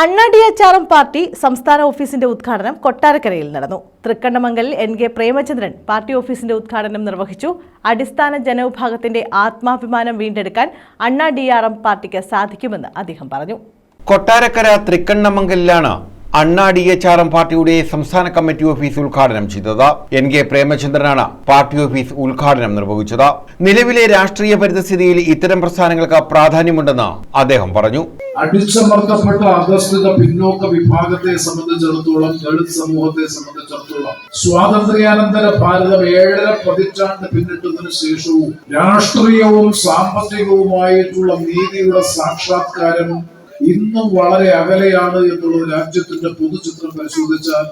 അണ്ണാ D H party സംസ്ഥാന ഓഫീസിന്റെ ഉദ്ഘാടനം കൊട്ടാരക്കരയിൽ നടന്നു. തൃക്കണ്ണമംഗലിൽ എൻ കെ പ്രേമചന്ദ്രൻ പാർട്ടി ഓഫീസിന്റെ ഉദ്ഘാടനം നിർവഹിച്ചു. അടിസ്ഥാന ജനവിഭാഗത്തിന്റെ ആത്മാഭിമാനം വീണ്ടെടുക്കാൻ അണ്ണാ ഡി ആർ എം പാർട്ടിക്ക് സാധിക്കുമെന്ന് അദ്ദേഹം പറഞ്ഞു. കൊട്ടാരക്കര തൃക്കണ്ണമംഗലിലാണ് അണ്ണാ ഡി എച്ച് ആർ എം പാർട്ടിയുടെ സംസ്ഥാന കമ്മിറ്റി ഓഫീസ് ഉദ്ഘാടനം ചെയ്തത് എൻ കെ പ്രേമചന്ദ്രനാണ്. പാർട്ടി ഓഫീസ് ഉദ്ഘാടനം നിർവഹിച്ചത്. നിലവിലെ രാഷ്ട്രീയ പരിതസ്ഥിതിയിൽ ഇത്തരം പ്രസ്ഥാനങ്ങൾക്ക് പ്രാധാന്യമുണ്ടെന്ന് അദ്ദേഹം പറഞ്ഞു. അടിച്ചമർത്തപ്പെട്ട അധസ്ഥിത പിന്നോക്ക വിഭാഗത്തെ സംബന്ധിച്ചിടത്തോളം ദളിത് സമൂഹത്തെ സംബന്ധിച്ചിടത്തോളം സ്വാതന്ത്ര്യാനന്തര ഭാരതം ഏഴര പതിറ്റാണ്ട് പിന്നിട്ടതിനു ശേഷവും രാഷ്ട്രീയവും സാമ്പത്തികവുമായിട്ടുള്ള നീതിയുടെ സാക്ഷാത്കാരം ഇന്നും വളരെ അകലെയാണ് എന്നുള്ള രാജ്യത്തിന്റെ പൊതുചിത്രം പരിശോധിച്ചാൽ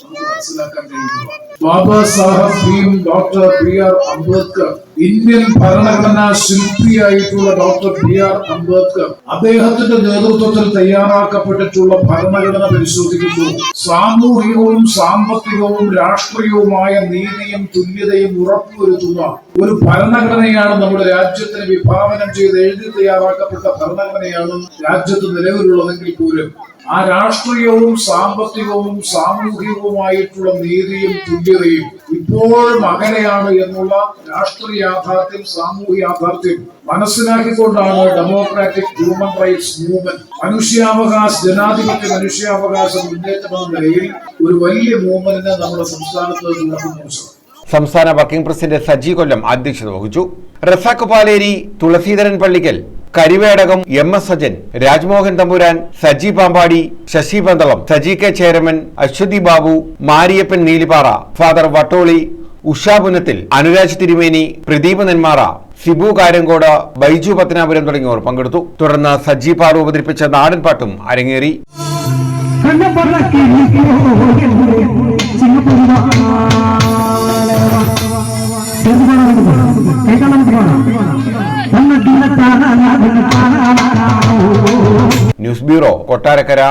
നമുക്ക് മനസ്സിലാക്കാൻ കഴിയുന്നു Baba Saheb Bhim doctor B R Ambedkar Indian ഭരണഘടനാ ശില്പിയായിട്ടുള്ള ഡോക്ടർ ബി ആർ അംബേദ്കർ അദ്ദേഹത്തിന്റെ നേതൃത്വത്തിൽ തയ്യാറാക്കപ്പെട്ടിട്ടുള്ള ഭരണഘടന പരിശോധിക്കുമ്പോൾ സാമൂഹികവും സാമ്പത്തികവും രാഷ്ട്രീയവുമായ നീതിയും തുല്യതയും ഉറപ്പുവരുത്തുന്ന ഒരു ഭരണഘടനയാണ് നമ്മുടെ രാജ്യത്തിന് വിഭാവനം ചെയ്ത് എഴുതി തയ്യാറാക്കപ്പെട്ട ഭരണഘടനയാണ് രാജ്യത്ത് നിലവിലുള്ളതെങ്കിൽ പോലും ആ രാഷ്ട്രീയവും സാമ്പത്തികവും സാമൂഹികവുമായിട്ടുള്ള നീതിയും തുല്യതയും ഇപ്പോഴും അകലെയാണ് എന്നുള്ള രാഷ്ട്രീയ യാഥാർത്ഥ്യം സാമൂഹ്യ യാഥാർത്ഥ്യം മനസ്സിലാക്കിക്കൊണ്ടാണ് ഡെമോക്രാറ്റിക് ഹ്യൂമൻ റൈറ്റ്സ് മൂവ്മെന്റ് മനുഷ്യാവകാശ ജനാധിപത്യ മനുഷ്യാവകാശ മുന്നേറ്റം എന്ന നിലയിൽ ഒരു വലിയ മൂവ്മെന്റിനെ നമ്മുടെ സംസ്ഥാനത്ത് നടക്കുന്ന സംസ്ഥാന വർക്കിംഗ് പ്രസിഡന്റ് സജി കൊല്ലം അധ്യക്ഷത വഹിച്ചു. Razak Paleri Thulaseedharan Pallikkal. Karivedakam M S Sajan Rajmohan Thampuran Saji Pampady Sasi Pandalam Saji K Cheraman Aswathy Babu Mariyappan Neelippara father Vattoli Usha Punathil Anuraj Thirumeni Pradeep Nenmara Sibu Karankode Baiju Pathanapuram തുടങ്ങിയവർ പങ്കെടുത്തു. തുടർന്ന് സജി പാറു അവതരിപ്പിച്ച നാടൻ പാട്ടും അരങ്ങേറി. News bureau Kottarakkara